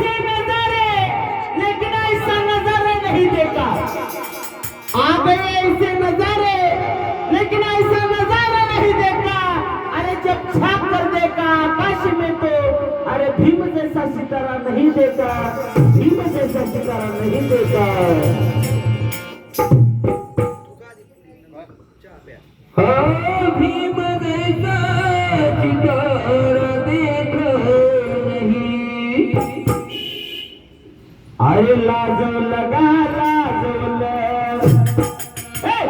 से नजारे लेकिन ऐसा नजारे नहीं देखा. आ गए ऐसे नजारे लेकिन ऐसा नजारा नहीं देखा. अरे जब छाप कर देखा आकाश में तो अरे भीम जैसा सितारा नहीं देखा. भीम जैसा सितारा नहीं देखा. हाँ भीम जैसा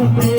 Super